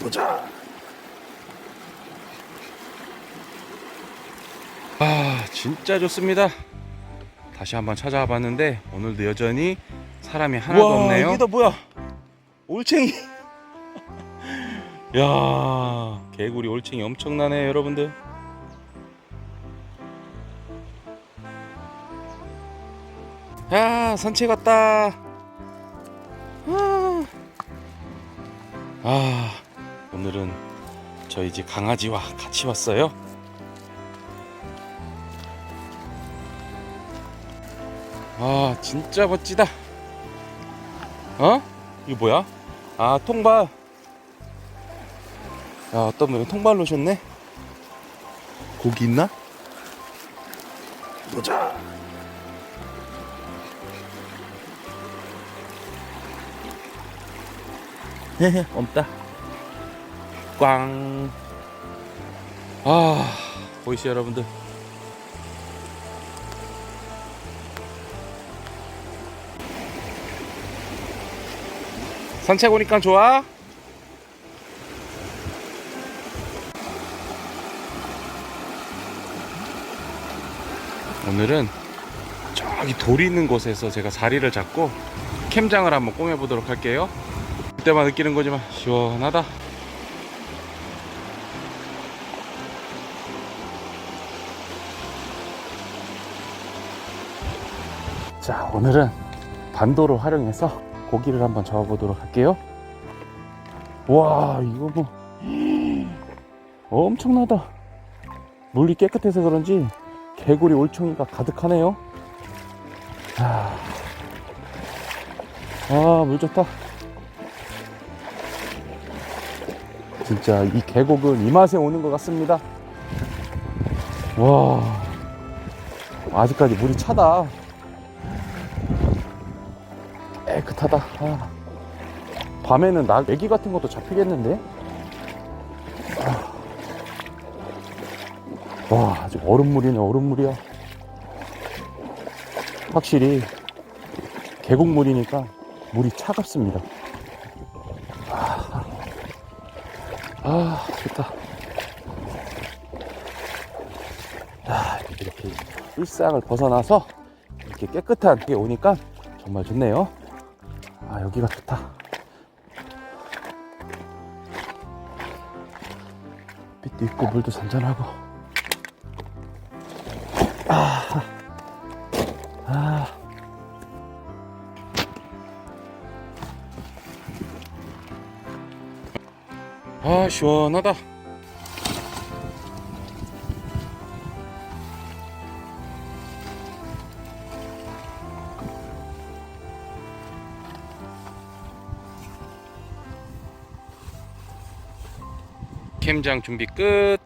보자. 아 진짜 좋습니다 다시 한번 찾아와 봤는데 오늘도 여전히 사람이 하나도 우와, 없네요 이게 다 뭐야? 올챙이. 야 개구리 올챙이 엄청나네 여러분들 야 산책 왔다 아, 아 오늘은 저희 집 강아지와 같이 왔어요 아 진짜 멋지다 어? 이거 뭐야? 아 통발 야 어떤 분이 통발로 오셨네 고기 있나? 보자. 헤헤 없다 꽝 아, 보이시죠 여러분들 산책 오니까 좋아? 오늘은 저기 돌이 있는 곳에서 제가 자리를 잡고 캠장을 한번 꾸며보도록 할게요 그때만 느끼는 거지만 시원하다. 자, 오늘은 반도를 활용해서 고기를 한번 잡아보도록 할게요. 와, 이거 뭐 엄청나다. 물이 깨끗해서 그런지 개구리 올챙이가 가득하네요. 아, 아, 물 좋다. 진짜 이 계곡은 이 맛에 오는 것 같습니다. 와, 아직까지 물이 차다. 깨끗하다. 아. 밤에는 나 애기 같은 것도 잡히겠는데? 아. 와, 아직 얼음물이네, 얼음물이야. 확실히 계곡물이니까 물이 차갑습니다. 아 좋다 아, 이렇게 일상을 벗어나서 이렇게 깨끗한 게 오니까 정말 좋네요 아 여기가 좋다. 빛도 있고 물도 잔잔하고. 아, 아. 아 시원하다 캠장 준비 끝